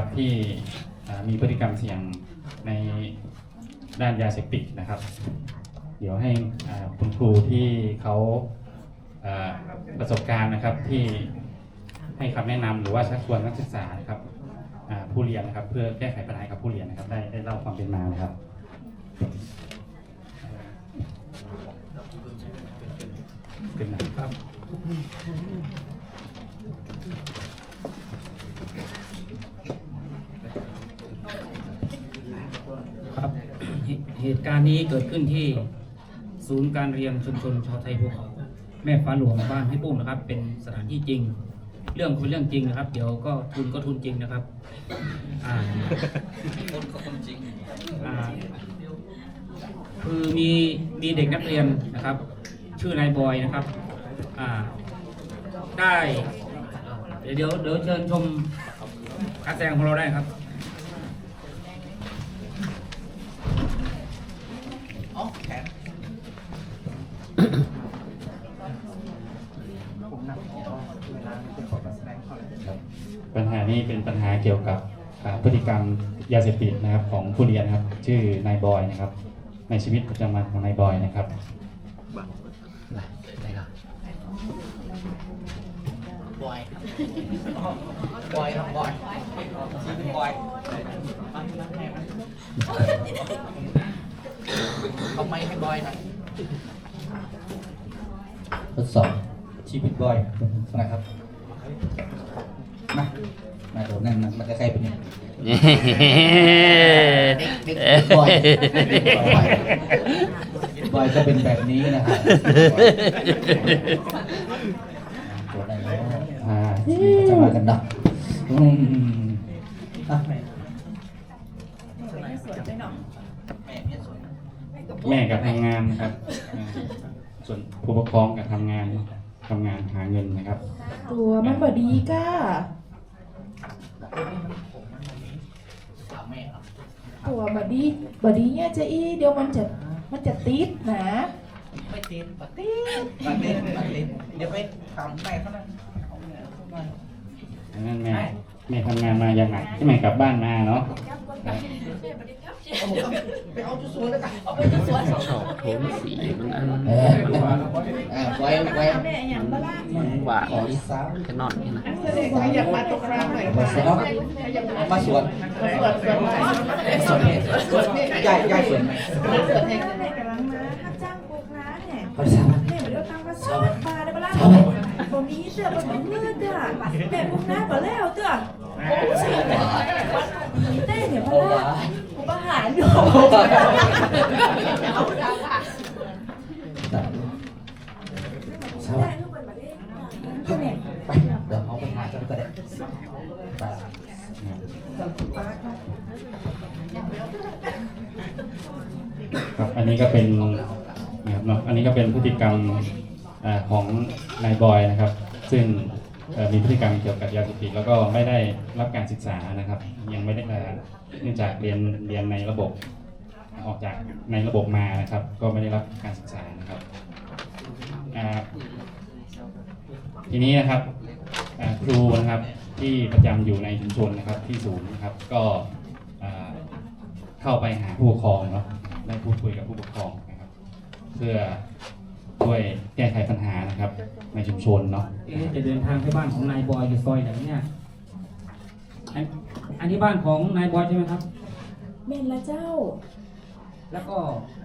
นะครับที่มีพฤติกรรมเสี่ยงในด้านยาเสพติดนะครับ เดี๋ยวให้คุณครูที่เขาประสบการณ์นะครับที่ให้คำแนะนำหรือว่าชักชวนนักศึกษานะครับผู้เรียนนะครับ เพื่อแก้ไขปัญหากับผู้เรียนนะครับ ได้ได้เล่าความเป็นมานะครับขึ้นนะครับ ตุเหตุการณ์นี้เกิดขึ้นที่ศูนย์การเรียนชุมชนชาวไทยภูเขาแม่ฟ้าหลวงบ้านให้ปุ้มนะครับ เป็นสถานที่จริง เรื่องเป็นเรื่องจริงนะครับ เดี๋ยวก็ทุนก็ทุนจริงนะครับอ่าอ่าคือมีมีเด็กนักเรียนนะครับ ชื่อนายบอยนะครับอ่าได้ เดี๋ยวเดี๋ยวเชิญชมการแสดงของเราได้ครับ ครับปัญหานี้เป็นปัญหาเกี่ยวกับอ่าพฤติกรรมยาเสพติดนะครับของผู้เรียนนะครับ ชื่อนายบอยนะครับ ในชีวิตประจำวันของนายบอยนะครับ บอยบอยครับบอยชื่อเป็นบ อยทำไมให้บอยนะทดสอบชีวิตบอยนะครับมามาเดี๋ยวนั่งนะมันจะใกล้ๆเป็นนี่เด็กๆบอยบอยจะเป็นแบบนี้นะครับตัวได้แล้วอ่าจะมากันเนาะอืมอะ แม่กับทำงานนะครับอ่าส่วนผู้ปกครองกับทำงานทำงานหาเงินนะครับ ตัวมันบดีก้าถามแม่ครับตัวบดีบดีเนี่ยจะอีเดี๋ยวมันจะมันจะติดนะไม่ติดปฏิดปฏิดปฏิดเดี๋ยวไปถามแม่เขานะดังนั้นแม่แม่ทำงานมาอย่างหนักที่แม่กลับบ้านมาเนาะ ไปเอาจุดสวยแล้วกันชอบโทนสีมันอันเอออะไว้ไว้หวานขออีกสามแค่นอนนี่นะอยากมาตกรางหน่อยมาสวนมาสวนสวดสวดหน่อยสวนเนี่ยยายยายสวนไหมสวดแทนแม่กำลังมาข้าจ้างปลูกน้าแห่เขาจะทำแม่เดี๋ยวตังมาสวดปลาได้ปะล่ะผมมีเสื้อผมมีเลือดอะแม่ปลูกน้าก่อนแล้วเต้อโอ้เสียเต้เนี่ยปะล่ะ ผมประหารอยู่ตัดสวัสดีเนี่ยไปเดี๋ยวเขาไปหาเจ้าก็ได้ไปครับอันนี้ก็เป็นนะครับเนาะอันนี้ก็เป็นพฤติกรรมอ่าของนายบอยนะครับ ซึ่งเอ่อ มีพฤติกรรมเกี่ยวกับยาเสพติดแล้วก็ไม่ได้รับการศึกษานะครับ ยังไม่ได้เนื่องจากเรียนเรียนในระบบ ออกจากในระบบมานะครับ ก็ไม่ได้รับการศึกษานะครับทีนี้นะครับครูนะครับที่ประจำอยู่ในชุมชนนะครับที่ศูนย์นะครับก็เข้าไปหาผู้ปกครองเนาะได้พูดคุยกับผู้ปกครองนะครับ เพื่อช่วยแก้ไขปัญหานะครับ ในชุมชนเนาะเอ๊ะจะเดินทางไปบ้านของนายบอยอยู่ซอยไหนเนี่ยอันอันนี้บ้านของนายบอยใช่ไหมครับเมนละเจ้า แล้วก็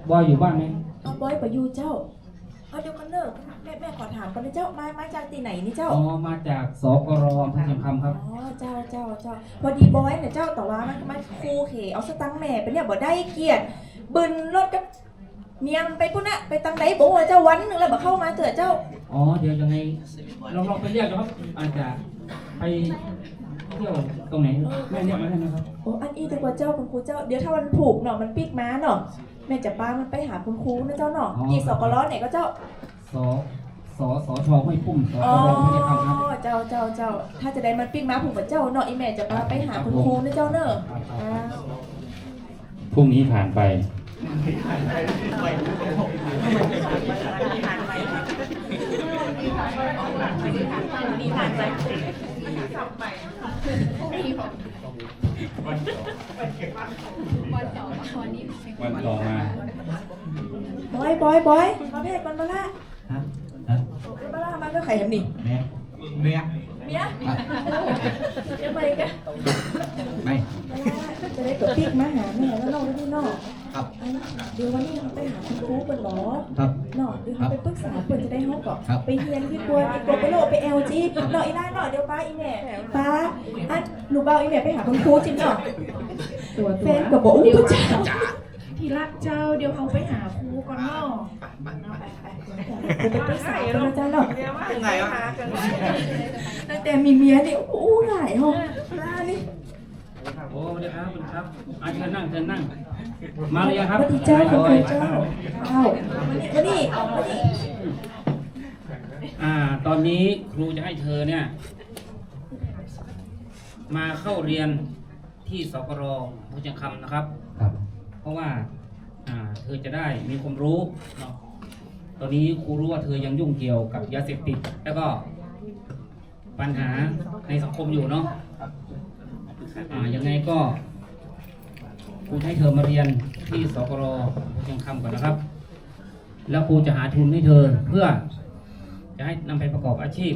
บอยอยู่บ้านไหมเอาบอยไปอยู่เจ้า เอาเดี๋ยวกันเนอะแม่แม่ขอถามก่อนนะเจ้าไม้ไม้จากตีไหนนี่เจ้า อ๋อมาจากสกรอำเภอเชียงคำครับ อ๋อเจ้าเจ้าเจ้าพอดีบอยเนี่ยเจ้าแต่ว่ามันมันครูเขเอาสตังค์แม่ไปเนี่ยบ่ได้เกียรติบึนรถกับ เมียมไปพุ่นน่ะไปตังไดบอกว่าเจ้าวันหนึงแล้วบ่เข้ามาเถอะเจ้าอ๋อเดี๋ยวยังไงลองลองไปเรียกนะครับ อาจจะไปเที่ยวตรงไหนแม่เรียกมาได้ไหมครับโอ้อันอีแต่ว่าเจ้าคุณครูเจ้าเดี๋ยวถ้าวันผูกเนาะมันปิกมาเนาะแม่จะป้ามันไปหาคุณครูนะเจ้าเนาะกี่สกล้อไหนก็เจ้าสสสชห้วยพุ่มสกอ๋อรอำเภอเชียงคำครับเจ้าเจ้าเจ้าถ้าจะได้มันปิกมาผูกกับเจ้าเนาะอีแม่จะพาไปหาคุณครูนะเจ้าเนอะอ้าวพรุ่งนี้ผ่านไปมีผ่านไป วันต่อมาบอยบอยบอยมาเพศมันมาละฮะฮะมันมาละมันก็ไข่ทำนี่แม่ เมียเมียทำไมกันไม่ จะได้กับปิ๊กมาหาแม่แล้วน้องแล้วนี่น้องครับเดี๋ยววันนี้เราไปหาคุณครูกันเหรอครับเนาะเดี๋ยวเขาไปปรึกษาเพื่อนจะได้ห้องก่อนครับ ไปเฮียนพี่กลัวพี่กลัวไปโลดไปเอลจีเนาะอีน่าเนาะเดี๋ยวป้าอีแม่ป้าอันหนูเบาอีแม่ไปหาคุณครูจริงเนาะแฟนกับบอกอู้เจ้าที่รักเจ้าเดี๋ยวเขาไปหาครูก่อนเนาะ ไปปรึกษากันนะเจ้าเนาะยังไงวะตั้งแต่มีเมียเนี่ยอู้หลายห้องลานี่โอ้ดีครับสวัสดีครับอาเชิญนั่งเชิญนั่ง มาเลยครับสวัสดีเจ้าคุณครูบอยเจ้าเอ้ามานี่มานี่อ่า ตอนนี้ครูจะให้เธอเนี่ย มาเข้าเรียนที่สกรพุชคำนะครับ ครับ เพราะว่า อ่า เธอจะได้มีความรู้เนาะ ตอนนี้ครูรู้ว่าเธอยังยุ่งเกี่ยวกับยาเสพติด แล้วก็ปัญหาในสังคมอยู่เนาะอ่ายังไงก็ครูจะให้เธอมาเรียนที่สกรยังคำก่อนนะครับ แล้วครูจะหาทุนให้เธอเพื่อ จะให้นำไปประกอบอาชีพ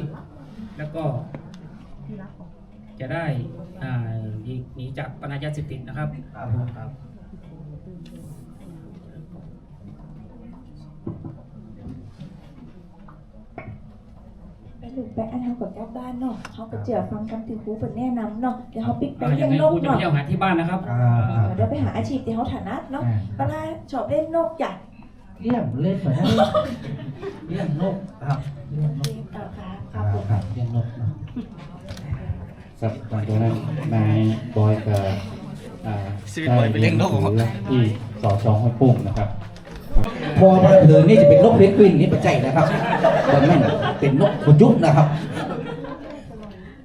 แล้วก็จะได้อ่าหนีหนีจากปัญหายาเสพติดนะครับครับ ไปห ลุดไปอันเขากับกลับบ้านเนาะเขาก็เจียวฟังคำที่ครูเป็นแนะนำเนาะเดี๋ยวเขาปิกไปอ่าเลี้ยัยงงไงนกครูจะไปเนาะเที่ยวหาที่บ้านนะครับอ่าอ่าเดี๋ยวไปหาอาชีพที่เขาถนัดเนาะปลาชอบเล่นนกอยากเลี้ยงเล่นเหมือนเลี้ยงนกครับเลี้ยงนกเออค่ะคครัรับบผมครับเลี้ยงนกเนาะครับหลังจากนั้นนายบอยกับอ่าชีวิตบอยไปเลี้ยงนกเหรอได้เรียนที่สอชองห้วยปุ้งนะครับครับ พอมาเธอนี่จะเป็นนกเพนกวินนี่ประใจนะครับแต่แม่นเป็นนกขุนยุกนะครับ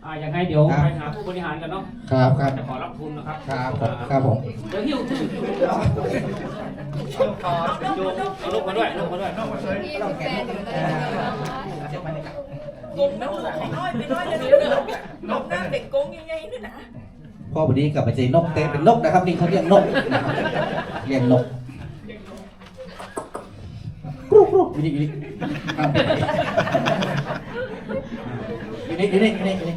อ่ายังไงเดี๋ยวครับ ไปหาผู้บริหารกันเนาะครับครับจะขอรับทุนนะครับครับผมครับผมเดี๋ยวหิ้วหิ้วหิ้วเอาลูกมาด้วยลูกมาด้วยกงน้ำเหลืองน้อยไปน้อยเลยเด้อนกหน้าเป็ดกงใหญ่ๆด้วยนะพ่อวันนี้กลับไปเจอนกเตะเป็นนกนะครับ นี่เขาเรียกนกนะครับเรียกนก กรุบกรุบอยู่นี่อยู่นี่ครับอยู่นี่อยู่นี่อยู่นี่อยู่นี่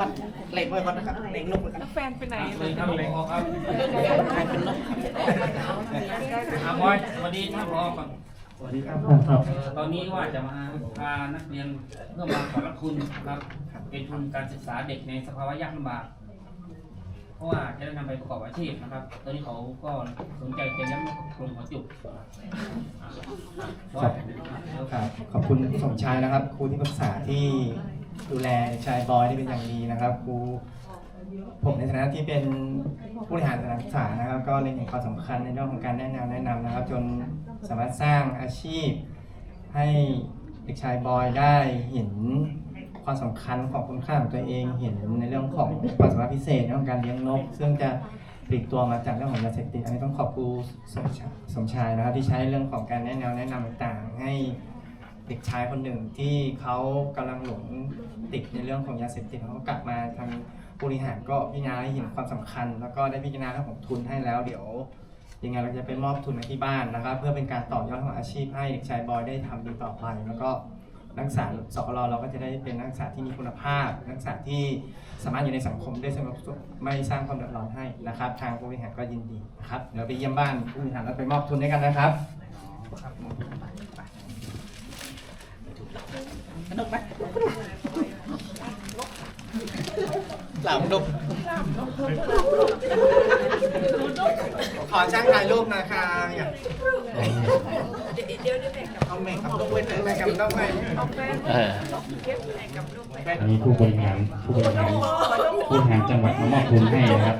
มัดเหล็กไว้ก่อนนะครับเหล็กนกเลยครับเลยครับเลยพอครับอาบอยสวัสดีท่านรองก่อนสวัสดีครับครับเอ่อตอนนี้ว่าจะมาพานักเรียนเพื่อมาขอรับทุนครับเป็นทุนการศึกษาเด็กในสภาวะยากลำบากเพ ราะว่าจะได้นำไปประกอบอาชีพนะครับ ตอนนี้เขาก็สนใจจะเลี้ยงกลุ่มหัวจุกครับครับขอบคุณสมชายนะครับ ครูที่ปรึกษาที่ดูแลชายบอยได้เป็นอย่างดีนะครับครูผมในฐานะที่เป็นผู้บริหารสถานศึกษานะครับ ก็เล็งเห็นความสำคัญในเรื่องของการแนะนำแนะนำนะครับ จนสามารถสร้างอาชีพให้เด็กชายบอยได้เห็น ความสำคัญของคุณค่าของตัวเองเห็นในเรื่องของความสามารถพิเศษเรื่องของการเลี้ยงนก ซึ่งจะปลีกตัวมาจากเรื่องของยาเสพติดอันนี้ต้องขอบครูสมชายสมชายนะครับที่ใช้เรื่องของการแนะแนวแนะนำต่างๆ ให้เด็กชายคนหนึ่งที่เขากำลังหลงติดในเรื่องของยาเสพติดเขาก็กลับมาทางบริหารก็พิจารณาให้เห็นความสำคัญ แล้วก็ได้พิจารณาเรื่องของทุนให้แล้ว เดี๋ยวยังไงเราจะไปมอบทุนมาที่บ้านนะครับ เพื่อเป็นการต่อยอดของอาชีพให้เด็กชายบอยได้ทำดีต่อไปแล้วก็ นักศึกษาสกลเราก็จะได้เป็นนักศึกษาที่มีคุณภาพ นักศึกษาที่สามารถอยู่ในสังคมได้สงบสุขไม่สร้างความเดือดร้อนให้นะครับ ทางผู้บริหารก็ยินดีนะครับเดี๋ยวไปเยี่ยมบ้านผู้บริหารแล้วไปมอบทุนด้วยกันนะครับนกไหมหลับนก ขอช่างถ่ายรูปนะคะอยากเดี๋ยวเดี๋ยวเดี๋ยวแบ่งกับเอาเมคกับนกไว้นเมคกับนกไหนเอออันนี้ผู้บริหารผู้บริหารผู้บริหารจังหวัดมามอบทุนให้นะครับ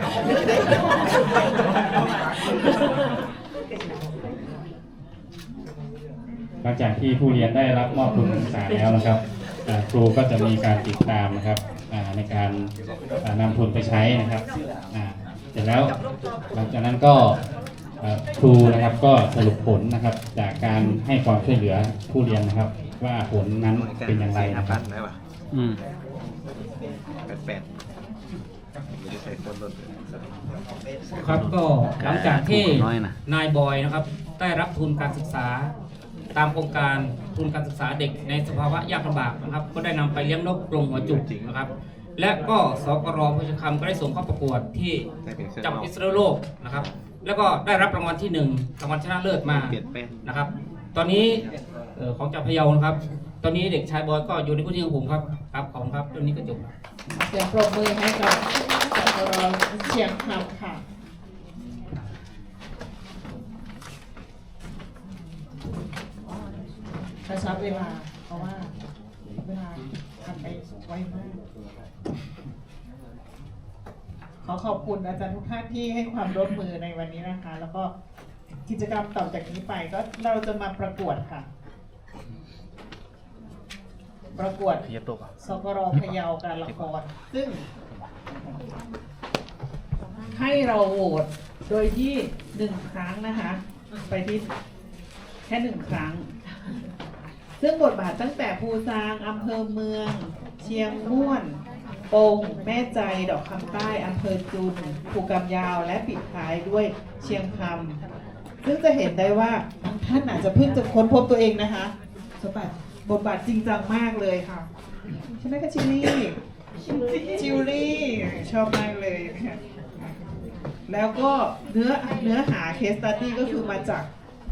หลังจากที่ผู้เรียนได้รับมอบทุนการศึกษาแล้วนะครับครูก็จะมีการติดตามนะครับ ในการอ่านำทุนไปใช้นะครับอ่าเสร็จแล้วหลังจากนั้นก็อ่าครูนะครับก็สรุปผลนะครับจากการให้ความช่วยเหลือผู้เรียนนะครับ ว่าผลนั้นเป็นอย่างไรนะครับอืมแปดแปดครับก็หลังจากที่น้อยนะนายบอยนะครับ ได้รับทุนการศึกษา ตามโครงการทุนการศึกษาเด็กในสภาวะยากลำบากนะครับ ก็ได้นำไปเลี้ยงนกกรงหัวจุกนะครับ และก็สกรพชคำก็ได้ส่งเข้าประกวดที่จังหวัดพิษณุโลกนะครับ แล้วก็ได้รับรางวัลที่หนึ่งรางวัลชนะเลิศมานะครับ ตอนนี้เของจับพะเยานะครับ ตอนนี้เด็กชายบอยก็อยู่ในพื้นที่ของผมครับครับขอบคุณครับตอนนี้ก็จบเสียงปรบมือให้กับสกรเชียงคำค่ะ กระ ชับเวลา เพราะว่าเวลาทำไปไวมาก ขอขอบคุณอาจารย์ทุกท่านที่ให้ความร่วมมือในวันนี้นะคะ แล้วก็กิจกรรมต่อจากนี้ไปก็เราจะมาประกวดค่ะ ประกวดสกรพะเยาการละคร ซึ่ง ให้เราโหวตโดยที่หนึ่งครั้งนะคะ ไปที่แค่หนึ่งครั้ง ซึ่งบทบาทตั้งแต่ภูซางอำเภอเมือง เชียงม่วนปงแม่ใจดอกคำใต้อำเภอจุนภูกำยาวและปิดท้ายด้วยเชียงคำซึ่งจะเห็นได้ว่าบางท่านอาจจะเพิ่งจะค้นพบตัวเองนะคะสมบัติบทบาทจริงจังมากเลยค่ะ ใช่ไหมคะชิลลี่ชิลลี่ชอบมากเลย แล้วก็เนื้อเนื้อหาเคสตัดดี้ก็คือมาจาก